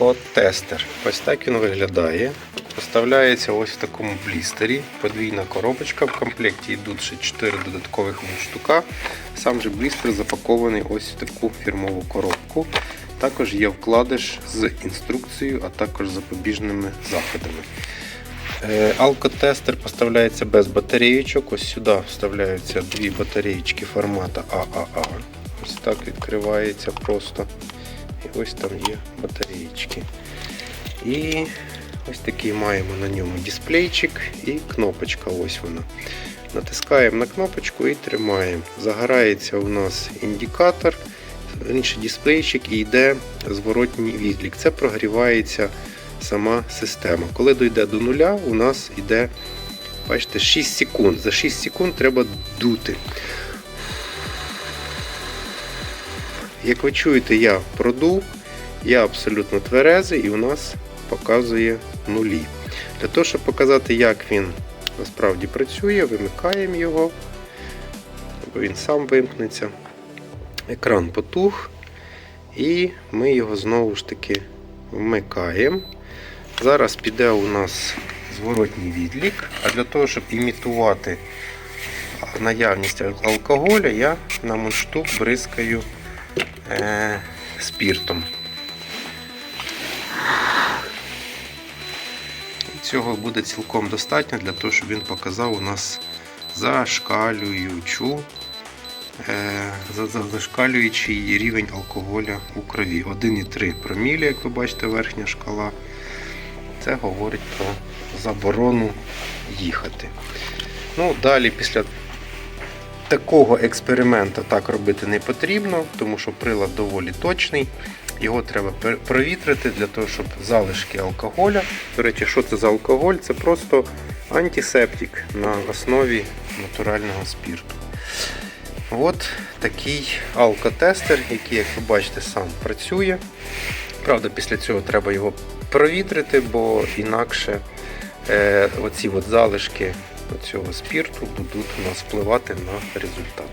алкотестер. Ось так він виглядає. Поставляється ось в такому блістері. Подвійна коробочка. В комплекті йдуть ще 4 додаткових мундштука. Сам же блістер запакований ось в таку фірмову коробку. Також є вкладиш з інструкцією, а також запобіжними заходами. Е, Алкотестер поставляється без батареєчок. Ось сюди вставляються дві батареєчки формату ААА. Ось так відкривається просто. І ось там є батареєчки. І ось такий маємо на ньому дисплейчик і кнопочка. Ось вона. Натискаємо на кнопочку і тримаємо. Загорається у нас індикатор, інший дисплейчик і йде зворотній відлік. Це прогрівається сама система. Коли дійде до нуля, у нас йде бачите, 6 секунд. За 6 секунд треба дути. Як ви чуєте, я продув, я абсолютно тверезий і у нас показує нулі. Для того, щоб показати, як він насправді працює, вимикаємо його, або він сам вимкнеться. Екран потух, і ми його знову ж таки вмикаємо. Зараз піде у нас зворотній відлік, а для того, щоб імітувати наявність алкоголя, я на мундштук бризкаю е, спіртом. Цього буде цілком достатньо для того, щоб він показав у нас зашкалюючу, е, за- за- зашкалюючий рівень алкоголя у крові. 1,3 промілі, як ви бачите, верхня шкала. Це говорить про заборону їхати. Ну, далі після такого експерименту так робити не потрібно, тому що прилад доволі точний. Його треба провітрити для того, щоб залишки алкоголя. До речі, що це за алкоголь? Це просто антисептик на основі натурального спірту. От такий алкотестер, який, як ви бачите, сам працює. Правда, після цього треба його провітрити, бо інакше е, оці от залишки цього спірту будуть у нас впливати на результат.